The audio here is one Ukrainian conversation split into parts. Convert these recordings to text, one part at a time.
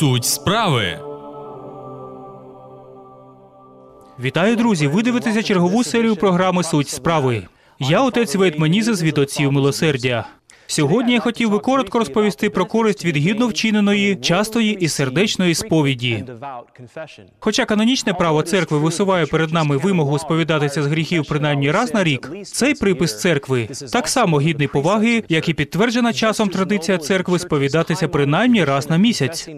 Суть справи. Вітаю, друзі! Ви дивитеся чергову серію програми Суть справи. Я отець Вейтманіза від отців милосердя. Сьогодні я хотів би коротко розповісти про користь від гідно вчиненої, частої і сердечної сповіді. Хоча канонічне право церкви висуває перед нами вимогу сповідатися з гріхів принаймні раз на рік, цей припис церкви так само гідний поваги, як і підтверджена часом традиція церкви сповідатися принаймні раз на місяць.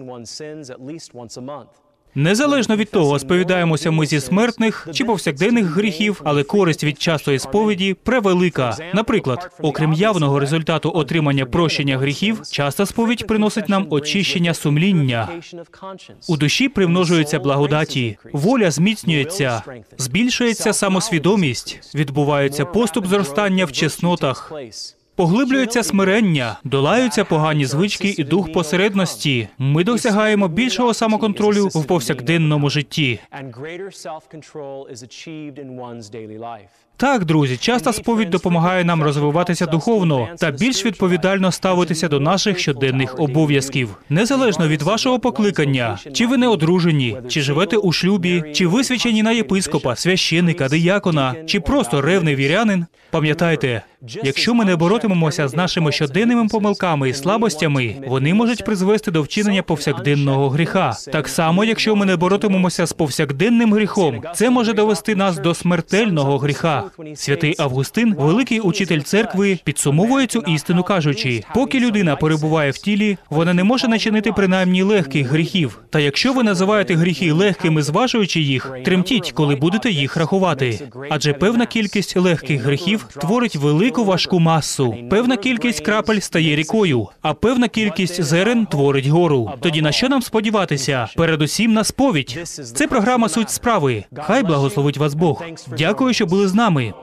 Незалежно від того, сповідаємося ми зі смертних чи повсякденних гріхів, але користь від частої сповіді превелика. Наприклад, окрім явного результату отримання прощення гріхів, часта сповідь приносить нам очищення сумління. У душі примножуються благодаті, воля зміцнюється, збільшується самосвідомість, відбувається поступ зростання в чеснотах. Поглиблюється смирення, долаються погані звички і дух посередності. Ми досягаємо більшого самоконтролю в повсякденному житті. Так, друзі, часта сповідь допомагає нам розвиватися духовно та більш відповідально ставитися до наших щоденних обов'язків, незалежно від вашого покликання, чи ви не одружені, чи живете у шлюбі, чи висвячені на єпископа, священика, диякона, чи просто ревний вірянин. Пам'ятайте, якщо ми не боротимемося з нашими щоденними помилками і слабостями, вони можуть призвести до вчинення повсякденного гріха. Так само, якщо ми не боротимемося з повсякденним гріхом, це може довести нас до смертельного гріха. Святий Августин, великий учитель церкви, підсумовує цю істину, кажучи: поки людина перебуває в тілі, вона не може начинити принаймні легких гріхів. Та якщо ви називаєте гріхи легкими, зважуючи їх, тремтіть, коли будете їх рахувати. Адже певна кількість легких гріхів творить велику важку масу. Певна кількість крапель стає рікою, а певна кількість зерен творить гору. Тоді на що нам сподіватися? Передусім на сповідь. Це програма суть справи. Хай благословить вас Бог. Дякую, що були з нами.